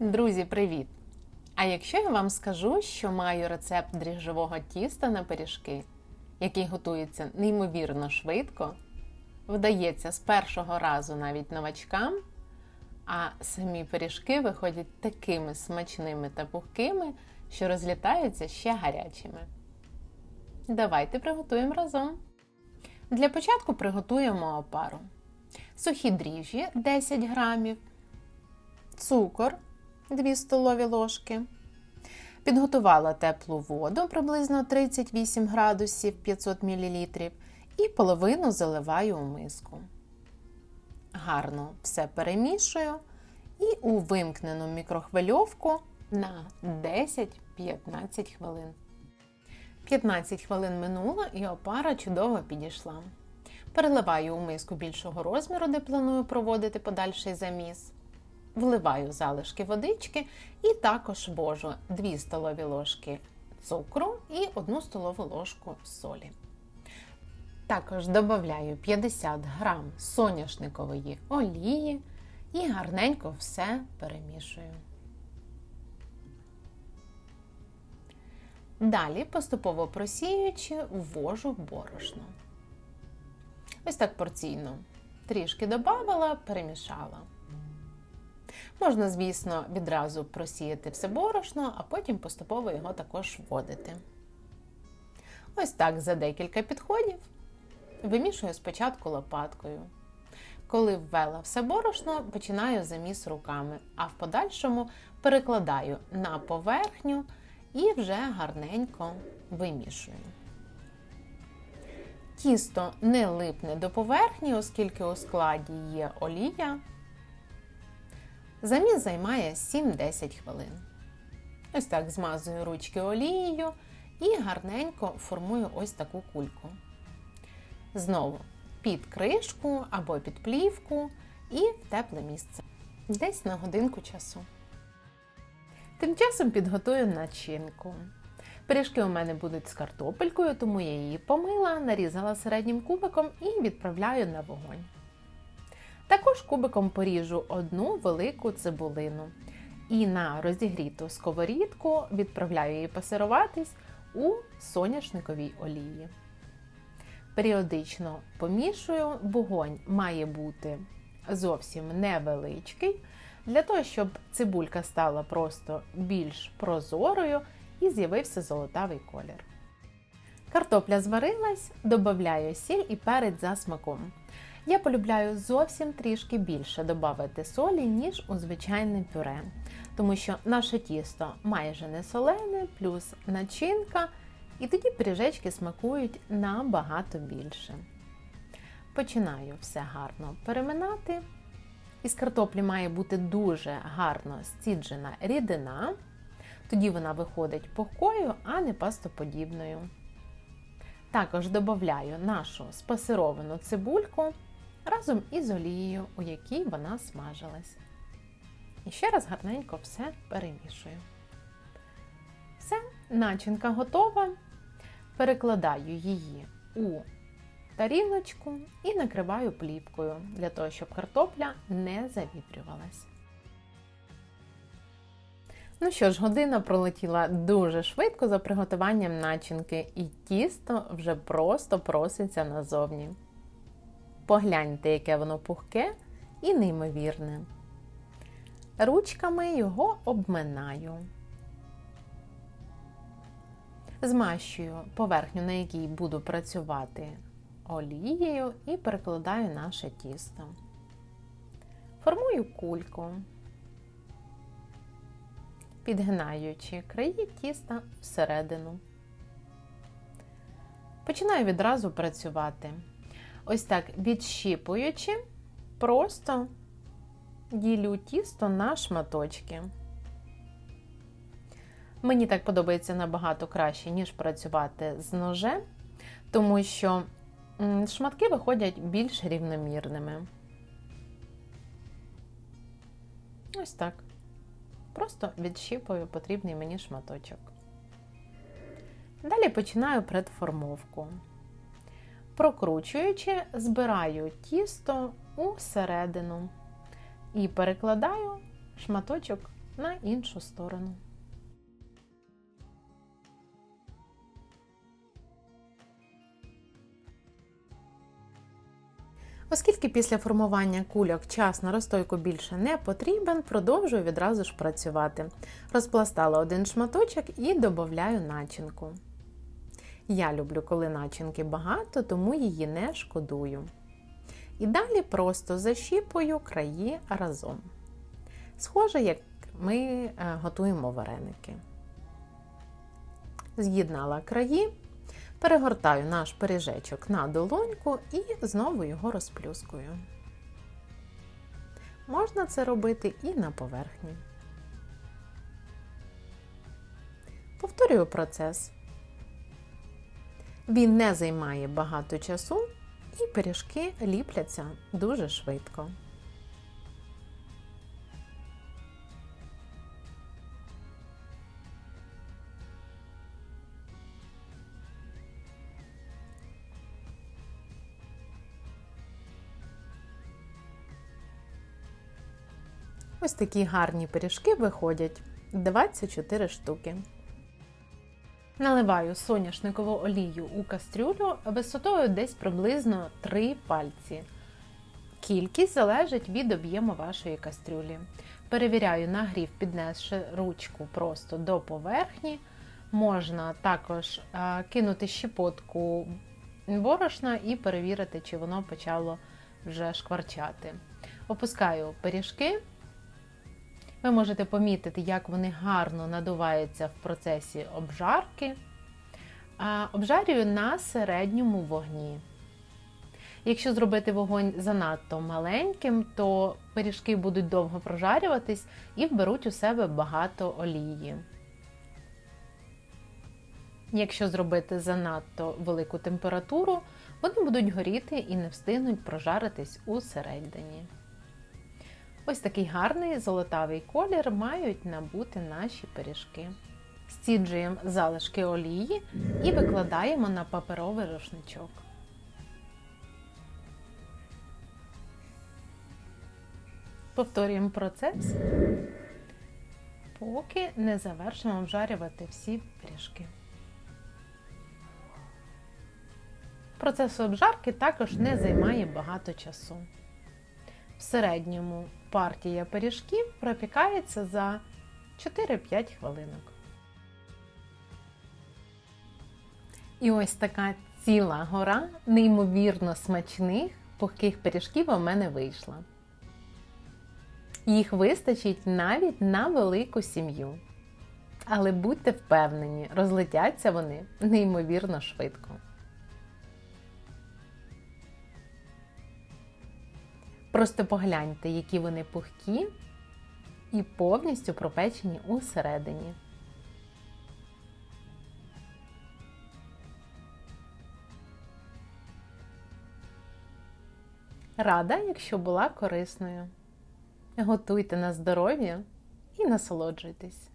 Друзі, привіт! А якщо я вам скажу, що маю рецепт дріжджового тіста на пиріжки, який готується неймовірно швидко, вдається з першого разу навіть новачкам, а самі пиріжки виходять такими смачними та пухкими, що розлітаються ще гарячими. Давайте приготуємо разом. Для початку приготуємо опару. Сухі дріжджі 10 грамів, цукор 2 столові ложки. Підготувала теплу воду приблизно 38 градусів 500 мл і половину заливаю у миску. Гарно все перемішую і у вимкнену мікрохвильовку на 10-15 хвилин. 15 хвилин минуло і опара чудово підійшла. Переливаю у миску більшого розміру, де планую проводити подальший заміс. Вливаю залишки водички і також ввожу 2 столові ложки цукру і 1 столову ложку солі. Також додаю 50 грам соняшникової олії і гарненько все перемішую. Далі, поступово просіюючи, ввожу борошно. Ось так порційно. Трішки додавала, перемішала. Можна, звісно, відразу просіяти все борошно, а потім поступово його також вводити. Ось так за декілька підходів вимішую спочатку лопаткою. Коли ввела все борошно, починаю заміс руками, а в подальшому перекладаю на поверхню і вже гарненько вимішую. Тісто не липне до поверхні, оскільки у складі є олія. Заміс займає 7-10 хвилин. Ось так змазую ручки олією і гарненько формую ось таку кульку. Знову під кришку або під плівку і в тепле місце. Десь на годинку часу. Тим часом підготую начинку. Пиріжки у мене будуть з картопелькою, тому я її помила, нарізала середнім кубиком і відправляю на вогонь. Також кубиком поріжу одну велику цибулину. І на розігріту сковорідку відправляю її пасируватись у соняшниковій олії. Періодично помішую, вогонь має бути зовсім невеличкий, для того, щоб цибулька стала просто більш прозорою і з'явився золотавий колір. Картопля зварилась, додаю сіль і перець за смаком. Я полюбляю зовсім трішки більше додати солі, ніж у звичайне пюре, тому що наше тісто майже не солене, плюс начинка, і тоді пиріжечки смакують набагато більше. Починаю все гарно переминати. Із картоплі має бути дуже гарно зціджена рідина, тоді вона виходить пухкою, а не пастоподібною. Також додаю нашу спасировану цибульку разом із олією, у якій вона смажилась. І ще раз гарненько все перемішую. Все, начинка готова. Перекладаю її у тарілочку і накриваю плівкою, для того, щоб картопля не завітрювалась. Ну що ж, година пролетіла дуже швидко за приготуванням начинки, і тісто вже просто проситься назовні. Погляньте, яке воно пухке і неймовірне. Ручками його обминаю. Змащую поверхню, на якій буду працювати олією, і перекладаю наше тісто. Формую кульку, підгинаючи краї тіста всередину. Починаю відразу працювати. Ось так відщіпуючи, просто ділю тісто на шматочки. Мені так подобається набагато краще, ніж працювати з ножем, тому що шматки виходять більш рівномірними. Ось так. Просто відщіпую потрібний мені шматочок. Далі починаю предформовку. Прокручуючи, збираю тісто у середину і перекладаю шматочок на іншу сторону. Оскільки після формування кульок час на розстойку більше не потрібен, продовжую відразу ж працювати. Розпластала один шматочок і додаю начинку. Я люблю, коли начинки багато, тому її не шкодую. І далі просто защіпую краї разом. Схоже, як ми е, готуємо вареники. З'єднала краї, перегортаю наш пиріжечок на долоньку і знову його розплюскую. Можна це робити і на поверхні. Повторюю процес. Він не займає багато часу, і пиріжки ліпляться дуже швидко. Ось такі гарні пиріжки виходять 24 штуки. Наливаю соняшникову олію у кастрюлю висотою десь приблизно 3 пальці. Кількість залежить від об'єму вашої кастрюлі. Перевіряю нагрів, піднесши ручку просто до поверхні. Можна також а, кинути щепотку борошна і перевірити, чи воно почало вже шкварчати. Опускаю пиріжки. Ви можете помітити, як вони гарно надуваються в процесі обжарки. Обжарюю на середньому вогні. Якщо зробити вогонь занадто маленьким, то пиріжки будуть довго прожарюватись і вберуть у себе багато олії. Якщо зробити занадто велику температуру, вони будуть горіти і не встигнуть прожаритись усередині. Ось такий гарний золотавий колір мають набути наші пиріжки. Стіджуємо залишки олії і викладаємо на паперовий рушничок. Повторюємо процес, поки не завершимо обжарювати всі пиріжки. Процес обжарки також не займає багато часу. В середньому партія пиріжків пропікається за 4-5 хвилинок. І ось така ціла гора неймовірно смачних пухких пиріжків у мене вийшла. Їх вистачить навіть на велику сім'ю. Але будьте впевнені, розлетяться вони неймовірно швидко. Просто погляньте, які вони пухкі і повністю пропечені усередині. Рада, якщо була корисною. Готуйте на здоров'я і насолоджуйтесь.